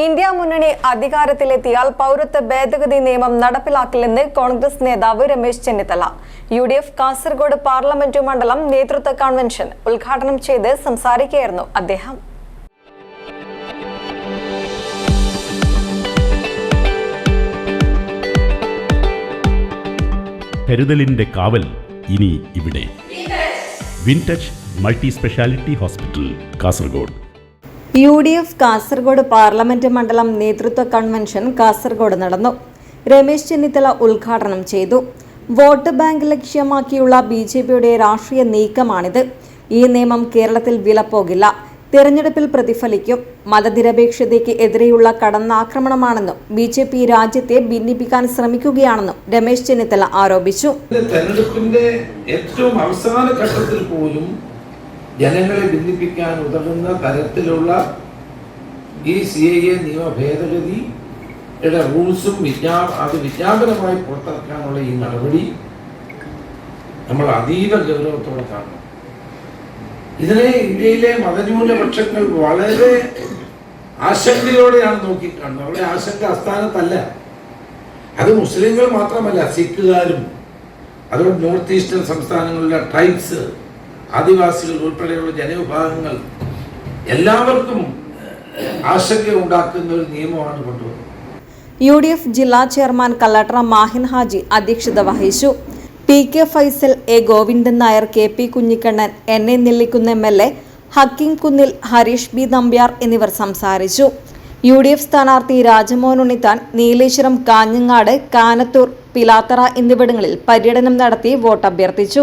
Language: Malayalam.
ഇന്ത്യ മുന്നണി അധികാരത്തിലെത്തിയാൽ പൗരത്വ ഭേദഗതി നിയമം നടപ്പിലാക്കില്ലെന്ന് കോൺഗ്രസ് നേതാവ് Ramesh Chennithala. U D F Kasaragod parliament മണ്ഡലം നേതൃത്വ കൺവെൻഷൻ ഉദ്ഘാടനം ചെയ്ത് സംസാരിക്കുകയായിരുന്നു അദ്ദേഹം. കരുതലിന്റെ കാവൽ ഇനി ഇവിടെ. Wintouch multi speciality hospital Kasaragod. U D F Kasaragod parliament മണ്ഡലം നേതൃത്വ കൺവെൻഷൻ കാസർഗോഡ് നടന്നു. രമേശ് ചെന്നിത്തല ഉദ്ഘാടനം ചെയ്തു. വോട്ട് ബാങ്ക് ലക്ഷ്യമാക്കിയുള്ള ബി ജെ പിയുടെ രാഷ്ട്രീയ നീക്കമാണിത്. ഈ നിയമം കേരളത്തിൽ വിലപ്പോകില്ല. തിരഞ്ഞെടുപ്പിൽ പ്രതിഫലിക്കും. മതനിരപേക്ഷതയ്ക്ക് എതിരെയുള്ള കടന്നാക്രമണമാണെന്നും ബി ജെ പി രാജ്യത്തെ ഭിന്നിപ്പിക്കാൻ ശ്രമിക്കുകയാണെന്നും രമേശ് ചെന്നിത്തല ആരോപിച്ചു. തെരഞ്ഞെടുപ്പിന്റെ ഏറ്റവും അവസാന ഘട്ടത്തിൽ പോലും ജനങ്ങളെ ഭിന്നിപ്പിക്കാൻ ഉതകുന്ന തരത്തിലുള്ള ഈ സി ഐ എ നിയമ ഭേദഗതിയുടെ റൂൾസും വിജ്ഞാ അത് വിജ്ഞാപനമായി പുറത്തിറക്കാനുള്ള ഈ നടപടി നമ്മൾ അതീവ ഗൗരവത്തോടെ കാണണം. ഇതിനെ ഇന്ത്യയിലെ മതന്യൂനപക്ഷങ്ങൾ വളരെ ആശങ്കയോടെയാണ് നോക്കിക്കാണുന്നത്. അവരുടെ ആശങ്ക അസ്ഥാനത്തല്ല അത് മുസ്ലിങ്ങൾ മാത്രമല്ല സിഖുകാരും അതുകൊണ്ട് നോർത്ത് ഈസ്റ്റേൺ സംസ്ഥാനങ്ങളിലെ ട്രൈബ്സ് ആദിവാസികൾ ഉൾപ്പെടെയുള്ള ജനവിഭാഗങ്ങൾ എല്ലാവർക്കും ആശങ്ക ഉണ്ടാക്കുന്ന ഒരു നിയമമാണ് കൊണ്ടുവന്നത്. യു ഡി എഫ് ജില്ലാ ചെയർമാൻ കല്ലട്ര മാഹിൻ ഹാജി അധ്യക്ഷത വഹിച്ചു. P K Faisal A Govindan Nair K P Kunhikannan N A Nellikunnu M L A Hakkim Kunnil Harish B Nambiar എന്നിവർ സംസാരിച്ചു. യു ഡി എഫ് സ്ഥാനാർത്ഥി രാജമോഹൻ ഉണ്ണിത്താൻ നീലേശ്വരം കാഞ്ഞങ്ങാട് കാനത്തൂർ പിലാത്തറ എന്നിവിടങ്ങളിൽ പര്യടനം നടത്തി വോട്ട് അഭ്യർത്ഥിച്ചു